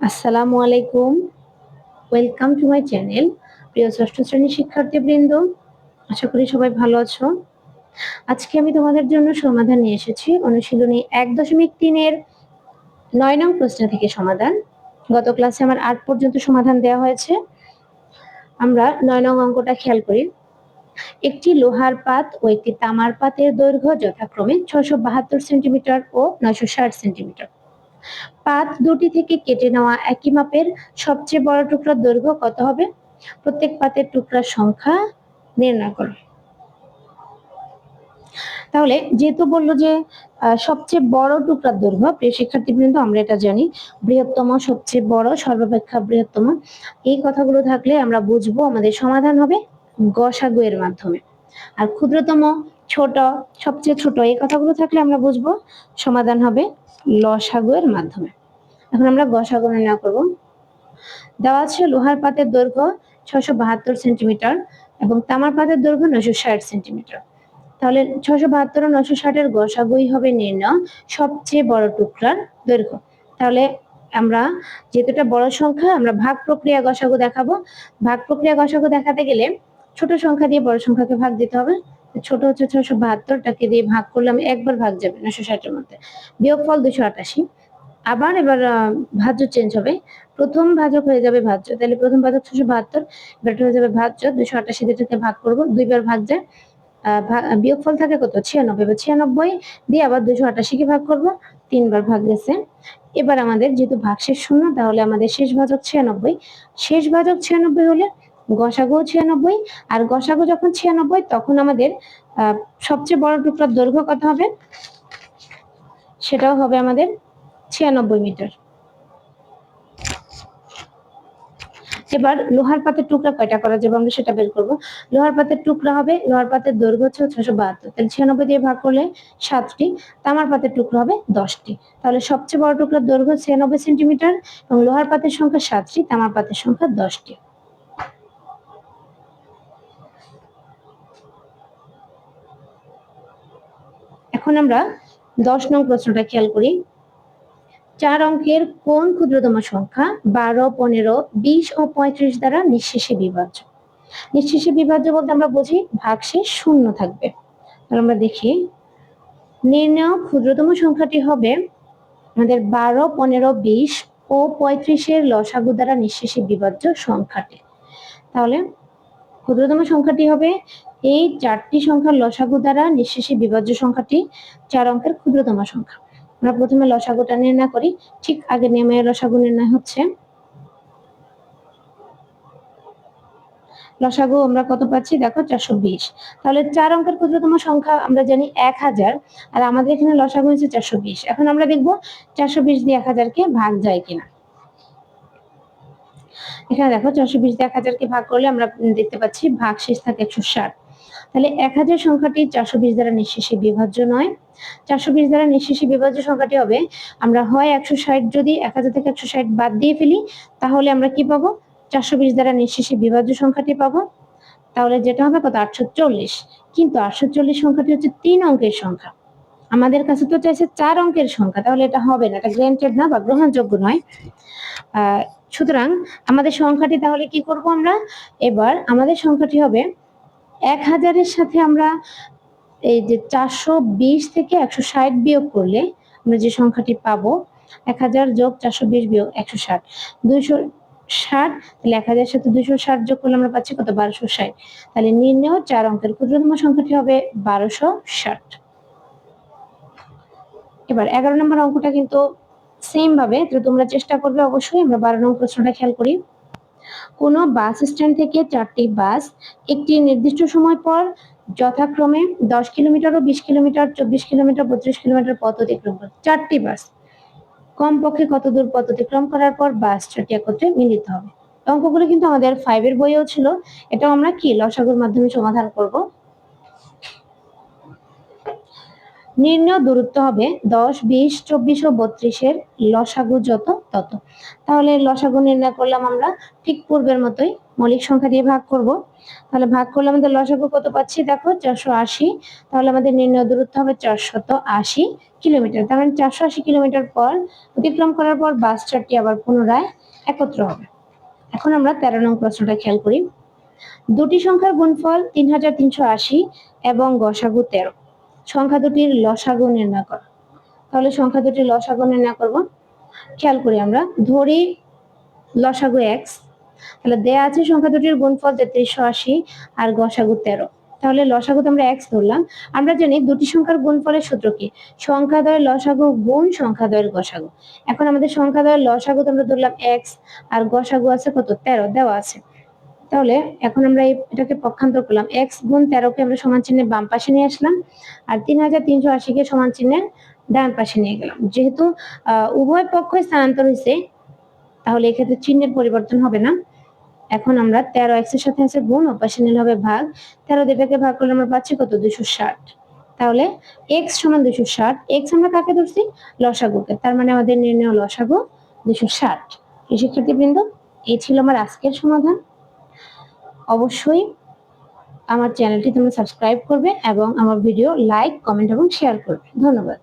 আসসালামু আলাইকুম। Welcome to my channel প্রিয় ষষ্ঠ শ্রেণির শিক্ষার্থীবৃন্দ। আশা করি সবাই ভালো আছো। আজকে আমি তোমাদের জন্য সমাধান নিয়ে এসেছি অনুশীলনী এক দশমিক তিনের নয় নং প্রশ্ন থেকে সমাধান। গত ক্লাসে আমার আট পর্যন্ত সমাধান দেওয়া হয়েছে। আমরা নয় নং অঙ্কটা খেয়াল করি। একটি লোহার পাত ও একটি তামার পাতের দৈর্ঘ্য যথাক্রমে ছশো বাহাত্তর সেন্টিমিটার ও নয়শো ষাট সেন্টিমিটার। পাত দুটি থেকে কেটে নেওয়া একই মাপের সবচেয়ে বড় টুকরার দৈর্ঘ্য কত হবে? প্রত্যেক পাতের টুকরার সংখ্যা নির্ণয় করো। তাহলে যেহেতু বলল যে সবচেয়ে বড় টুকরার দৈর্ঘ্য, প্রিয় শিক্ষার্থীবৃন্দ, আমরা এটা জানি, বৃহত্তম, সবচেয়ে বড়, সর্বাপেক্ষা বৃহত্তম, এই কথাগুলো থাকলে আমরা বুঝব আমাদের সমাধান হবে গসাগু এর মাধ্যমে। আর ক্ষুদ্রতম, ছোট, সবচেয়ে ছোট, এই কথাগুলো থাকলে আমরা বুঝব সমাধান হবে লসাগু এর মাধ্যমে। এখন আমরা গসাগু নির্ণয় করব। দেওয়া আছে লোহার পাতের দৈর্ঘ্য ছশো বাহাত্তর সেন্টিমিটার এবং তামার পাতের দৈর্ঘ্য নশো ষাট সেন্টিমিটার। তাহলে ছশো বাহাত্তর ও নশো ষাটের গসাগুই হবে নির্ণয় সবচেয়ে বড় টুকরার দৈর্ঘ্য। তাহলে আমরা যেহেতু এটা বড় সংখ্যা, আমরা ভাগ প্রক্রিয়া গসাগু দেখাবো। ভাগ প্রক্রিয়া গসাগু দেখাতে গেলে ছোট সংখ্যা দিয়ে বড় সংখ্যাকে ভাগ দিতে হবে। ছোট হচ্ছে ছশো বাহাত্তরটাকে দিয়ে ভাগ করলাম একবার ভাগ যাবে নশো ষাটের মধ্যে। বিয়োগফল দুশো আটাশি। আবার এবার ভাজ্য চেঞ্জ হবে। প্রথম ভাজক হয়ে যাবে ভাজ্য। তাহলে প্রথম ভাজক ছশো বাহাত্তর এবারটা হয়ে যাবে ভাজ্য। দুশো আটাশি দুটোকে ভাগ করব। দুইবার ভাগ যায় বিয়োগফল থাকে কত? ছিয়ানব্বই। বা ছিয়ানব্বই দিয়ে আবার দুশো আটাশিকে ভাগ করব। তিনবার ভাগ গেছে। এবার আমাদের যেহেতু ভাগশেষ শূন্য, তাহলে আমাদের শেষ ভাজক ছিয়ানব্বই। শেষ ভাজক ছিয়ানব্বই হলে গসাগু ছিয়ানব্বই। আর গসাগো যখন ছিয়ানব্বই, তখন আমাদের সবচেয়ে বড় টুকরার দৈর্ঘ্য কত হবে? সেটাও হবে আমাদের ছিয়ানব্বই মিটার। এবার লোহার পাতের টুকরা কয়টা করা যাবে আমরা সেটা বের করব। লোহার পাতের টুকরা হবে, লোহার পাতের দৈর্ঘ্য হচ্ছে ছশো বাহাত্তর। তাহলে ছিয়ানব্বই দিয়ে ভাগ করলে সাতটি, তামার পাতের টুকরা হবে দশটি। তাহলে সবচেয়ে বড় টুকরার দৈর্ঘ্য ছিয়ানব্বই সেন্টিমিটার এবং লোহার পাতের সংখ্যা সাতটি, তামার পাতের সংখ্যা দশটি। এখন আমরা দশ নং প্রশ্নটা খেয়াল করি। চার অঙ্কের কোন ক্ষুদ্রতম সংখ্যা বারো, পনেরো, বিশ ও পঁয়ত্রিশ দ্বারা নিঃশেষে বিভাজ্য? নিঃশেষে বিভাজ্য বলতে আমরা বুঝি ভাগশেষ শূন্য থাকবে। তাহলে আমরা দেখি, নির্ণয় ক্ষুদ্রতম সংখ্যাটি হবে আমাদের বারো, পনেরো, বিশ ও পঁয়ত্রিশের লসাগু দ্বারা নিঃশেষে বিভাজ্য সংখ্যাটি। তাহলে ক্ষুদ্রতম সংখ্যাটি হবে এই চারটি সংখ্যার লসাগু দ্বারা নিঃশেষে বিভাজ্য সংখ্যাটি চার অঙ্কের ক্ষুদ্রতম সংখ্যা। আমরা প্রথমে লসাগুটা নির্ণয় করি, ঠিক আগে নিয়মে লসাগু নির্ণয় হচ্ছে। লসাগু আমরা কত পাচ্ছি? দেখো চারশো বিশ। তাহলে চার অঙ্কের ক্ষুদ্রতম সংখ্যা আমরা জানি এক হাজার, আর আমাদের এখানে লসাগু হচ্ছে চারশো বিশ। এখন আমরা দেখব চারশো বিশ দিয়ে এক হাজারকে ভাগ যায় কিনা। এখানে দেখো চারশো বিশ দিয়ে এক হাজারকে ভাগ করলে আমরা দেখতে পাচ্ছি ভাগ শেষ থাকে একশো ষাট। তাহলে এক হাজার সংখ্যাটি চারশো বিশ দ্বারা নিঃশেষে বিভাজ্য নয়। চারশো বিশ দ্বারা নিঃশেষে বিভাজ্য সংখ্যাটি হবে, আমরা হয় একশো ষাট যদি এক হাজার থেকে একশো ষাট বাদ দিয়ে ফেলি, তাহলে আমরা কি পাবো? চারশো বিশ দ্বারা নিঃশেষে বিভাজ্য সংখ্যাটি পাবো। তাহলে যেটা হবে কত? আটশো চল্লিশ। কিন্তু আটশো চল্লিশ সংখ্যাটি হচ্ছে তিন অঙ্কের সংখ্যা। আমাদের কাছে তো চাইছে চার অঙ্কের সংখ্যা, তাহলে এটা হবে না, এটা গ্র্যান্টেড না বা গ্রহণযোগ্য নয়। সুতরাং আমাদের সংখ্যাটি তাহলে কি করব আমরা? এবার আমাদের সংখ্যাটি হবে এক হাজারের সাথে আমরা এই যে চারশো বিশ থেকে একশো ষাট বিয়োগ করলে আমরা যে সংখ্যাটি পাবো, এক হাজার যোগ চারশো বিশ বিয়োগ একশো ষাট। দুইশো ষাট, তাহলে এক হাজার সাথে দুইশো ষাট যোগ করলে আমরা পাচ্ছি কত? বারোশো ষাট। তাহলে নির্ণয় চার অঙ্কের ক্ষুদ্রতম সংখ্যাটি হবে বারোশো ষাট। এবার এগারো নম্বর অঙ্কটা কিন্তু সেম ভাবে তোমরা চেষ্টা করবে অবশ্যই, আমরা বারো নম্বর প্রশ্নটা খেয়াল করি। কোনো বাস স্ট্যান্ড থেকে চারটি বাস একটি নির্দিষ্ট সময় পর যথাক্রমে দশ কিলোমিটার ও বিশ কিলোমিটার, চব্বিশ কিলোমিটার, বত্রিশ কিলোমিটার পথ অতিক্রম করে। চারটি বাস। কমপক্ষে কত দূর পথ অতিক্রম করার পর বাস চারটি একত্রে মিলিত হবে। অঙ্কগুলো কিন্তু আমাদের ফাইভের বইও ছিল। এটাও আমরা কি লসাগুর মাধ্যমে সমাধান করব? নির্ণয় দূরত্ব হবে দশ, বিশ, চব্বিশ ও বত্রিশের লসাগু যত তত। তাহলে লসাগু নির্ণয় করলাম আমরা, ঠিক পূর্বের মতোই মৌলিক সংখ্যা দিয়ে ভাগ করব। তাহলে ভাগ করলে আমাদের লসাগু কত পাচ্ছি? দেখো চারশো আশি। তাহলে আমাদের নির্ণয় দূরত্ব হবে চারশত আশি কিলোমিটার। তার মানে চারশো আশি কিলোমিটার পর অতিক্রম করার পর বাস চারটি আবার পুনরায় একত্র হবে। এখন আমরা তেরো নং প্রশ্নটা খেয়াল করি। দুটি সংখ্যার গুণফল তিন হাজার তিনশো আশি এবং গসাগু তেরো। সংখ্যা দুটির লসাগু নির্ণয় করো। তাহলে সংখ্যা দুটির লসাগু নির্ণয় করব। খেয়াল করি আমরা, ধরি লসাগু এক্স তাহলে দেয়া আছে সংখ্যা দুটির গুণফল তেত্রিশশো আশি আর গসাগু তেরো। তাহলে লসাগুতে আমরা এক্স ধরলাম। আমরা জানি দুটি সংখ্যার গুণফলের সূত্র কি? সংখ্যাদ্বয়ের লসাগু গুণ সংখ্যাদ্বয়ের গসাগু। এখন আমাদের সংখ্যাদ্বয়ের লসাগু তো আমরা ধরলাম এক্স আর গসাগু আছে কত? তেরো, দেওয়া আছে। তাহলে এখন আমরা এটাকে পক্ষান্তর করলাম। এক্স গুণ তেরোকে আমরা সমান চিহ্নে বাম পাশে নিয়ে আসলাম আর তিন হাজার তিনশো আশিকে সমান চিহ্নে ডান পাশে নিয়ে গেলাম। যেহেতু উভয় পক্ষই স্থানান্তর হয়েছে, তাহলে এক্ষেত্রে চিহ্নের পরিবর্তন হবে না। এখন আমরা তেরো এক্সের সাথে আছে গুণ পাশে নিলে হবে ভাগ। তেরো দুটাকে ভাগ করলে আমরা পাচ্ছি কত? দুশো ষাট। তাহলে এক্স সমান দুশো ষাট। এক্স আমরা কাকে ধরছি? লসাগুকে। তার মানে আমাদের নির্ণয় লসাগু দুশো ষাট। শিক্ষার্থীবৃন্দ এই ছিল আমার আজকের সমাধান। অবশ্যই আমার চ্যানেলটি তোমরা সাবস্ক্রাইব করবে এবং আমার ভিডিও লাইক কমেন্ট এবং শেয়ার করবে। ধন্যবাদ।